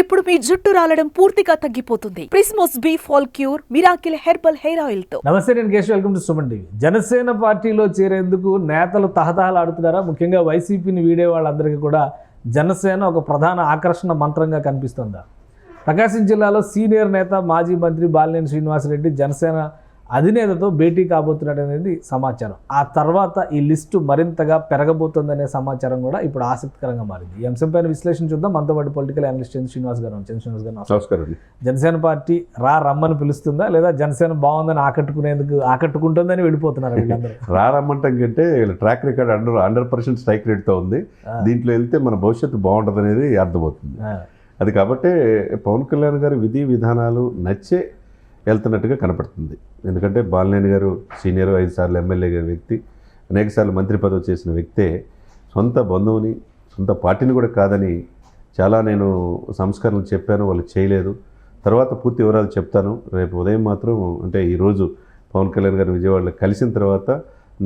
ఇప్పుడు మీ జుట్టు రాలడం పూర్తిగా తగ్గిపోతుంది. Prismos be fall cure miracle herbal hair ఆయిల్తో. నమస్తే నేను Keshav. Welcome to Suman TV Janasena పార్టీలో చేరేందుకు నేతలు తహతహలాడుతున్నారా ముఖ్యంగా వైసీపీని వీడే వాళ్ళందరికీ కూడా జనసేన ఒక ప్రధాన ఆకర్షణ మంత్రంగా కనిపిస్తుందా? ప్రకాశం జిల్లాలో సీనియర్ నేత మాజీ మంత్రి బాలినేని శ్రీనివాసరెడ్డి జనసేన అధినేతతో భేటీ కాబోతున్నాడు అనేది సమాచారం. ఆ తర్వాత ఈ లిస్టు మరింతగా పెరగబోతుందనే సమాచారం కూడా ఇప్పుడు ఆసక్తికరంగా మారింది. ఈ అంశంపైన విశ్లేషణ చూద్దాం. మనతో పాటు పొలిటికల్ అనలిస్ట్ చంద్ర శ్రీనివాస్ గారు. చంద్ర శ్రీనివాస్ గారు నమస్కారం. జనసేన పార్టీ రా రమ్మని పిలుస్తుందా? లేదా జనసేన బాగుందని ఆకట్టుకునేందుకు ఆకట్టుకుంటుందని వెళ్ళిపోతున్నారు వీళ్ళందరూ? రా రమ్మంటాం కంటే track record under hundred percent strike రేట్తో ఉంది. దీంట్లో వెళ్తే మన భవిష్యత్తు బాగుంటుంది అనేది అర్థమవుతుంది అది కాబట్టి పవన్ కళ్యాణ్ గారి విధి విధానాలు నచ్చే వెళ్తున్నట్టుగా కనపడుతుంది. ఎందుకంటే బాలినేని గారు సీనియర్ ఐదు సార్లు ఎమ్మెల్యే గారి వ్యక్తి అనేక సార్లు మంత్రి పదవి చేసిన వ్యక్తే సొంత బంధువుని సొంత పార్టీని కూడా కాదని చాలా నేను సంస్కరణలు చెప్పాను వాళ్ళు చేయలేదు. తర్వాత పూర్తి వివరాలు చెప్తాను. రేపు ఉదయం మాత్రం అంటే ఈరోజు పవన్ కళ్యాణ్ గారు విజయవాడలో కలిసిన తర్వాత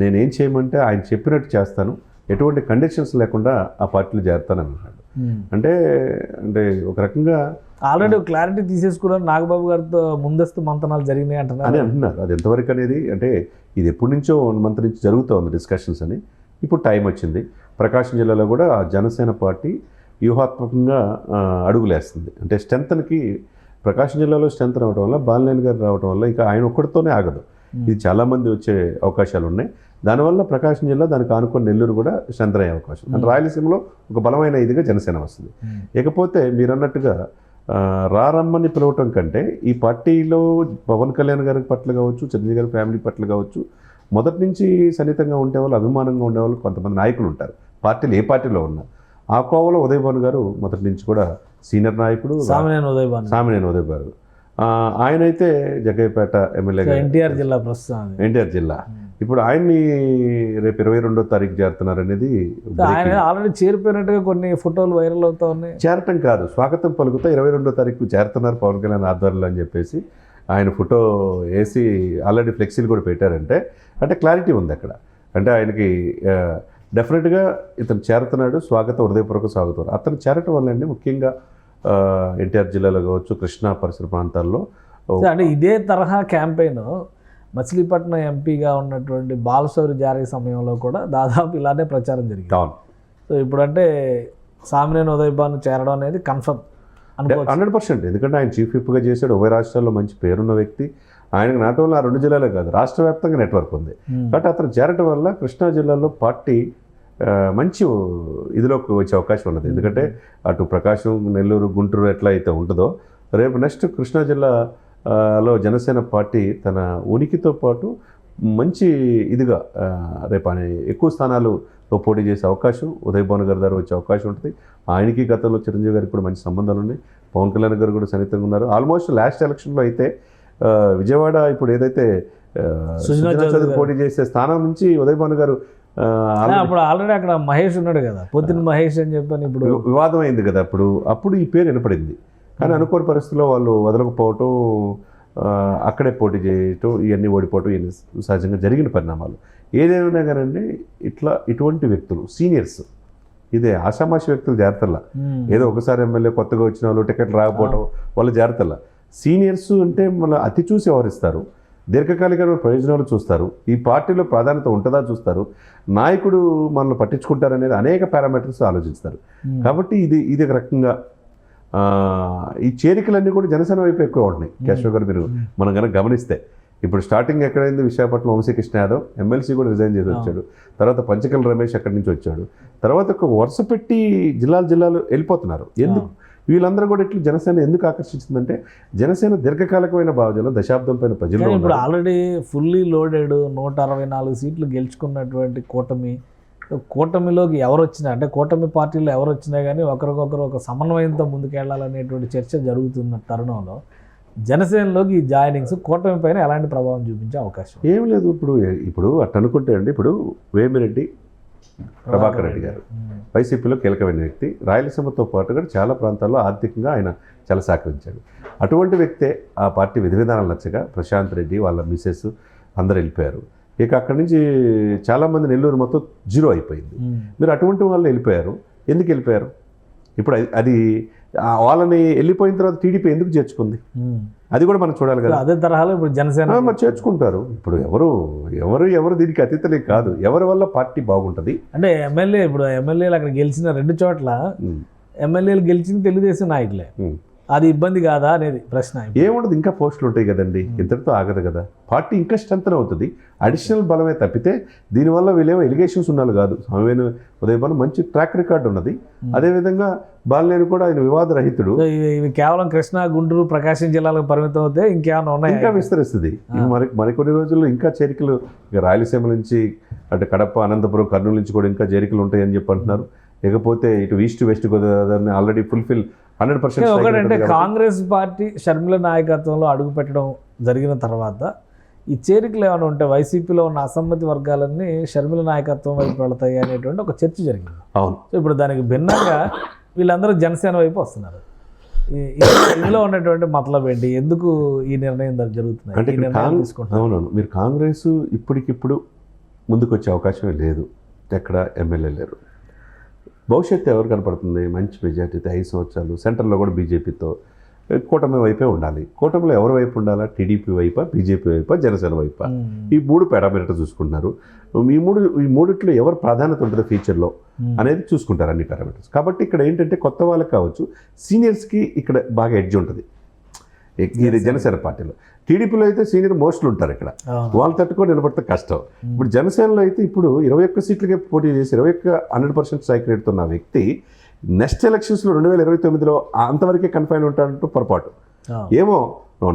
నేనేం చేయమంటే ఆయన చెప్పినట్టు చేస్తాను. ఎటువంటి కండిషన్స్ లేకుండా ఆ పార్టీలో చేరుతాను అన్నాడు ఉమ్. అంటే అంటే ఒక రకంగా ఆల్రెడీ క్లారిటీ తీసేసుకున్నారు. నాగబాబు గారితో ముందస్తు మంతనాలు జరిగినాయి అని అంటున్నారు అంటున్నారు. అది ఎంతవరకు అనేది అంటే ఇది ఎప్పటి నుంచో వన్ మంత్ నుంచి జరుగుతూ ఉంది డిస్కషన్స్ అని. ఇప్పుడు టైం వచ్చింది. ప్రకాశం జిల్లాలో కూడా ఆ జనసేన పార్టీ వ్యూహాత్మకంగా అడుగులేస్తుంది. అంటే స్ట్రెంత్కి ప్రకాశం జిల్లాలో స్ట్రెంత్ రావడం వల్ల బాలినేని గారు రావడం వల్ల ఇంకా ఆయన ఒక్కడితోనే ఆగదు. ఇది చాలామంది వచ్చే అవకాశాలు ఉన్నాయి దానివల్ల ప్రకాశం జిల్లా దానికి ఆనుకుని నెల్లూరు కూడా స్ట్రెంత్ అయ్యే అవకాశం. అంటే రాయలసీమలో ఒక బలమైన ఇదిగా జనసేన వస్తుంది. ఇకపోతే మీరు అన్నట్టుగా రారమ్మని పిలవటం కంటే ఈ పార్టీలో పవన్ కళ్యాణ్ గారి పట్ల కావచ్చు చిరంజీవి గారి ఫ్యామిలీ పట్ల కావచ్చు మొదటి నుంచి సన్నిహితంగా ఉండేవాళ్ళు అభిమానంగా ఉండేవాళ్ళు కొంతమంది నాయకులు ఉంటారు. పార్టీలు ఏ పార్టీలో ఉన్నా. ఆ కోవలో ఉదయ్ భాను గారు మొదటి నుంచి కూడా సీనియర్ నాయకుడు సామినేని ఉదయ్ భాను. సామినేని ఉదయ్ భాను. ఆ, ఆయనైతే జగ్గయ్యపేట ఎమ్మెల్యేగా ఎన్టీఆర్ జిల్లా ప్రస్తుతం. ఎన్టీఆర్ జిల్లా. ఇప్పుడు ఆయన్ని రేపు ఇరవై రెండో తారీఖు చేరుతున్నారు అనేది ఆయన ఆల్రెడీ చేరిపోయినట్టుగా కొన్ని ఫోటోలు వైరల్ అవుతా ఉన్నాయి. చేరటం కాదు స్వాగతం పలుకుతా ఇరవై రెండో తారీఖు చేరుతున్నారు పవన్ కళ్యాణ్ ఆధ్వర్యంలో అని చెప్పేసి ఆయన ఫోటో వేసి ఆల్రెడీ ఫ్లెక్సీలు కూడా పెట్టారంటే అంటే క్లారిటీ ఉంది అక్కడ. అంటే ఆయనకి డెఫినెట్గా ఇతను చేరుతున్నాడు స్వాగతం హృదయపూర్వక స్వాగతం. అతను చేరటం వల్ల అండి ముఖ్యంగా ఎన్టీఆర్ జిల్లాలో కావచ్చు కృష్ణా పరిసర ప్రాంతాల్లో అంటే ఇదే తరహా క్యాంపెయిన్. మచిలీపట్నం ఎంపీగా ఉన్నటువంటి బాలశౌరి జారీ సమయంలో కూడా దాదాపు ఇలానే ప్రచారం జరిగింది. సో ఇప్పుడంటే సామినేని ఉదయ్ భాను చేరడం అనేది కన్ఫర్మ్ హండ్రెడ్ పర్సెంట్. ఎందుకంటే ఆయన చీఫ్ విప్గా చేశాడు ఉభయ రాష్ట్రాల్లో మంచి పేరున్న వ్యక్తి. ఆయనకు నాట్ ఓన్లీ ఆ రెండు జిల్లాలే కాదు రాష్ట్ర వ్యాప్తంగా నెట్వర్క్ ఉంది. ఉమ్. బట్ అతను చేరటం వల్ల కృష్ణా జిల్లాలో పార్టీ మంచి ఇదిలోకి వచ్చే అవకాశం ఉన్నది. ఎందుకంటే అటు ప్రకాశం నెల్లూరు గుంటూరు ఎట్లా అయితే ఉంటుందో రేపు నెక్స్ట్ కృష్ణా జిల్లా లో జనసేన పార్టీ తన ఉనికితో పాటు మంచి ఇదిగా రేపు ఆయన ఎక్కువ స్థానాలు పోటీ చేసే అవకాశం ఉదయ్ భాను గారి ద్వారా వచ్చే అవకాశం ఉంటుంది. ఆయనకి గతంలో చిరంజీవి గారికి కూడా మంచి సంబంధాలు ఉన్నాయి. పవన్ కళ్యాణ్ గారు కూడా సన్నిహితంగా ఉన్నారు. ఆల్మోస్ట్ లాస్ట్ ఎలక్షన్లో అయితే విజయవాడ ఇప్పుడు ఏదైతే చౌదరి. పోటీ చేసే స్థానం నుంచి ఉదయ్ భాను గారు అప్పుడు ఆల్రెడీ అక్కడ మహేష్ ఉన్నాడు కదా. పొద్దున్న మహేష్ అని చెప్పని ఇప్పుడు వివాదం అయింది కదా అప్పుడు. అప్పుడు ఈ పేరు వినపడింది. కానీ అనుకోని పరిస్థితుల్లో వాళ్ళు వదలకపోవటం అక్కడే పోటీ చేయటం ఇవన్నీ ఓడిపోవటం ఇవన్నీ సహజంగా జరిగిన పరిణామాలు. ఏదేమైనా కానండి ఇట్లా ఇటువంటి వ్యక్తులు సీనియర్స్ ఇదే ఆషామాషి వ్యక్తులు జాగ్రత్తల ఉమ్. ఏదో ఒకసారి ఎమ్మెల్యే కొత్తగా వచ్చిన వాళ్ళు టికెట్ రాకపోవటం వాళ్ళు జాగ్రత్తల సీనియర్స్ అంటే మన అతి చూసి వ్యవహరిస్తారు దీర్ఘకాలికమైన ప్రయోజనాలు చూస్తారు. ఈ పార్టీలో ప్రాధాన్యత ఉంటుందా చూస్తారు. నాయకుడు మనల్ని పట్టించుకుంటారనేది అనేక పారామీటర్స్ ఆలోచిస్తారు. ఉమ్. కాబట్టి ఇది ఇది ఒక రకంగా ఈ చేరికలన్నీ కూడా జనసేన వైపు ఎక్కువ ఉంటున్నాయి. కేశవ్ గారు మీరు మనం కనుక గమనిస్తే ఇప్పుడు స్టార్టింగ్ ఎక్కడైంది? విశాఖపట్నం వంశీకృష్ణ యాదవ్ ఎమ్మెల్సీ కూడా రిజైన్ చేసి వచ్చాడు. తర్వాత పంచకల్ రమేష్ అక్కడి నుంచి వచ్చాడు. తర్వాత ఒక వరుస పెట్టి జిల్లాలు జిల్లాలు వెళ్ళిపోతున్నారు. ఎందుకు? వీళ్ళందరూ కూడా ఇట్లా జనసేన ఎందుకు ఆకర్షించిందంటే జనసేన దీర్ఘకాలికమైన భావజనం దశాబ్దం పైన ప్రజల్లో కానీ ఇప్పుడు. ఆల్రెడీ ఫుల్లీ లోడెడ్ నూట అరవై నాలుగు సీట్లు గెలుచుకున్నటువంటి కూటమి కూటమిలోకి ఎవరు వచ్చినా అంటే కూటమి పార్టీలో ఎవరు వచ్చినా కానీ ఒకరికొకరు ఒక సమన్వయంతో ముందుకెళ్ళాలనేటువంటి చర్చ జరుగుతున్న తరుణంలో జనసేనలోకి ఈ జాయినింగ్స్ కూటమి పైన ఎలాంటి ప్రభావం చూపించే అవకాశం ఏం లేదు. ఇప్పుడు ఇప్పుడు అట్ట అనుకుంటే అండి ఇప్పుడు వేమిరెడ్డి ప్రభాకర్ రెడ్డి గారు. వైసీపీలో కీలకమైన వ్యక్తి. రాయలసీమతో పాటుగా చాలా ప్రాంతాల్లో ఆర్థికంగా ఆయన చాలా సహకరించాడు. అటువంటి వ్యక్తే ఆ పార్టీ విధి విధానాలు నచ్చగా ప్రశాంత్ రెడ్డి వాళ్ళ మిసెస్ అందరు వెళ్ళిపోయారు. ఇక అక్కడి నుంచి చాలామంది నెల్లూరు మొత్తం జీరో అయిపోయింది. మీరు అటువంటి వాళ్ళు వెళ్ళిపోయారు. ఎందుకు వెళ్ళిపోయారు? ఇప్పుడు అది- వాళ్ళని వెళ్ళిపోయిన తర్వాత టీడీపీ ఎందుకు చేర్చుకుంది. అది కూడా మనం చూడాలి కదా. అదే తరహాలో ఇప్పుడు జనసేన మరి చేర్చుకుంటారు. ఇప్పుడు ఎవరు ఎవరు ఎవరు దీనికి అతీతలే కాదు. ఎవరి వల్ల పార్టీ బాగుంటుంది? అంటే ఎమ్మెల్యే ఇప్పుడు ఎమ్మెల్యేలు అక్కడ గెలిచిన రెండు చోట్ల ఎమ్మెల్యేలు గెలిచింది తెలుగుదేశం నాయకులే. అది ఇబ్బంది కాదా అనేది ప్రశ్న ఏముండదు ఇంకా పోస్టులు ఉంటాయి కదండి. ఇంతటితో ఆగదు కదా. పార్టీ ఇంకా స్ట్రెంత్ అవుతుంది. అడిషనల్ బలమే తప్పితే దీనివల్ల వీళ్ళేమో ఎలిగేషన్స్ ఉన్నాళ్ళు కాదు. స్వామివేణు ఉదయభాను మంచి ట్రాక్ రికార్డు ఉన్నది. అదేవిధంగా బాలినేని కూడా ఆయన వివాదరహితుడు ఇవి కేవలం కృష్ణా గుంటూరు ప్రకాశం జిల్లాలకు పరిమితం అవుతే ఇంకేమైనా ఇంకా ఉన్నాయా విస్తరిస్తుంది. ఇక మరి మరికొన్ని రోజుల్లో ఇంకా చేరికలు రాయలసీమ నుంచి అటు కడప అనంతపురం కర్నూలు నుంచి కూడా ఇంకా చేరికలు ఉంటాయని చెప్పి అంటున్నారు. ఇకపోతే ఇటు east west Godavari already fulfil hundred అంటే ఒకటంటే పర్సెంట్ కాంగ్రెస్ పార్టీ షర్మిల నాయకత్వంలో అడుగు పెట్టడం జరిగిన తర్వాత ఈ చేరికలు ఏమైనా ఉంటే వైసీపీలో ఉన్న అసమ్మతి వర్గాలన్నీ షర్మిల నాయకత్వం వైపు వెళతాయి అనేటువంటి ఒక చర్చ జరిగింది. అవును. ఇప్పుడు దానికి భిన్నంగా వీళ్ళందరూ జనసేన వైపు వస్తున్నారు. ఇందులో- ఉన్నటువంటి మతలబ్ ఏంటి? ఎందుకు ఈ నిర్ణయం జరు- జరుగుతుంది అంటే అవునవును. మీరు కాంగ్రెస్ ఇప్పటికిప్పుడు ముందుకు వచ్చే అవకాశమే లేదు. ఎక్కడ ఎమ్మెల్యే లేరు. భవిష్యత్తు ఎవరు కనపడుతుంది? మంచి మెజార్టీతో ఐదు సంవత్సరాలు సెంటర్లో కూడా బీజేపీతో కూటమి వైపే ఉండాలి. కూటమిలో ఎవరి వైపు ఉండాలా? టీడీపీ వైపా? బీజేపీ వైపా? జనసేన వైపా. ఈ మూడు పారామీటర్ చూసుకుంటున్నారు. ఈ మూడు ఈ మూడిట్లో ఎవరు ప్రాధాన్యత ఉంటుంది ఫ్యూచర్లో. అనేది చూసుకుంటారు అన్ని పారామీటర్స్ కాబట్టి ఇక్కడ ఏంటంటే కొత్త వాళ్ళకి కావచ్చు సీనియర్స్కి ఇక్కడ బాగా ఎడ్జ్ ఉంటుంది. ఇది జనసేన పార్టీలో. టీడీపీలో అయితే సీనియర్ మోస్ట్లు ఉంటారు ఇక్కడ. వాళ్ళు తట్టుకొని నిలబడితే కష్టం. ఇప్పుడు జనసేనలో అయితే ఇప్పుడు ఇరవై ఒక్క సీట్లకే పోటీ చేసి ఇరవై ఒక్క హండ్రెడ్ పర్సెంట్ స్ట్రైక్ రేట్తో ఉన్న వ్యక్తి నెక్స్ట్ ఎలక్షన్స్లో రెండు వేల ఇరవై తొమ్మిదిలో అంతవరకే కన్ఫైన్ ఉంటాడంటూ పొరపాటు. ఏమో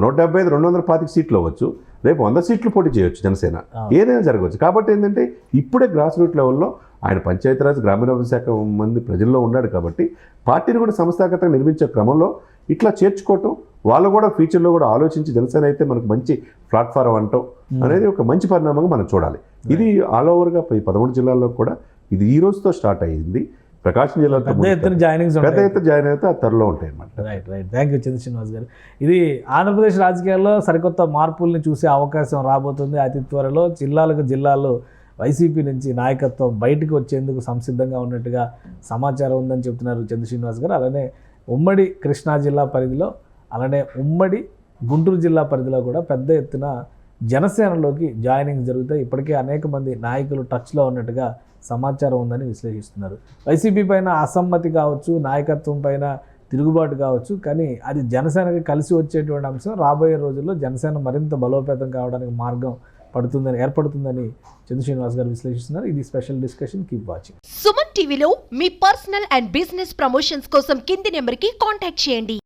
నూట డెబ్బై ఐదు రెండు వందల పాతిక సీట్లు అవ్వచ్చు. రేపు వంద సీట్లు పోటీ చేయొచ్చు జనసేన. ఏదైనా జరగవచ్చు. కాబట్టి ఏంటంటే ఇప్పుడే గ్రాస్ రూట్ లెవెల్లో ఆయన పంచాయతీరాజ్ గ్రామీణాభివృద్ధి శాఖ మంది ప్రజల్లో ఉన్నాడు కాబట్టి పార్టీని కూడా సంస్థాగతంగా నిర్మించే క్రమంలో ఇట్లా చేర్చుకోవటం వాళ్ళు కూడా ఫ్యూచర్లో కూడా ఆలోచించి జనసేన అయితే మనకు మంచి ప్లాట్ఫారం అంటాం అనేది ఒక మంచి పరిణామంగా మనం చూడాలి. ఇది ఆల్ ఓవర్గా ఈ పదమూడు జిల్లాల్లో కూడా ఇది ఈ రోజుతో స్టార్ట్ అయ్యింది ప్రకాశం జిల్లాతో పెద్ద ఎత్తున జాయినింగ్స్ పెద్ద ఎత్తున జాయిన్ అయితే ఆ త్వరలో ఉంటాయి అన్నమాట. Right right thank you Chandra Srinivas గారు. ఇది ఆంధ్రప్రదేశ్ రాజకీయాల్లో సరికొత్త మార్పుల్ని చూసే అవకాశం రాబోతుంది అతి త్వరలో. జిల్లాలకు జిల్లాల్లో వైసీపీ నుంచి నాయకత్వం బయటకు వచ్చేందుకు సంసిద్ధంగా ఉన్నట్టుగా సమాచారం ఉందని చెప్తున్నారు చంద్ర శ్రీనివాస్ గారు. అలానే ఉమ్మడి కృష్ణా జిల్లా పరిధిలో అలానే ఉమ్మడి గుంటూరు జిల్లా పరిధిలో కూడా పెద్ద ఎత్తున జనసేనలోకి జాయినింగ్ జరుగుతాయి. ఇప్పటికే అనేక మంది నాయకులు టచ్లో ఉన్నట్టుగా సమాచారం ఉందని విశ్లేషిస్తున్నారు. వైసీపీ పైన అసమ్మతి కావచ్చు నాయకత్వం పైన తిరుగుబాటు కావచ్చు కానీ అది జనసేనకి కలిసి వచ్చేటువంటి అంశం రాబోయే రోజుల్లో జనసేన మరింత బలోపేతం కావడానికి మార్గం పడుతుందని ఏర్పడుతుందని చంద్ర శ్రీనివాస్ గారు విశ్లేషిస్తున్నారు. ఇది special discussion. Keep watching Suman టీవీలో మీ పర్సనల్ అండ్ బిజినెస్ ప్రమోషన్స్ కోసం కింది నెంబర్కి కాంటాక్ట్ చేయండి.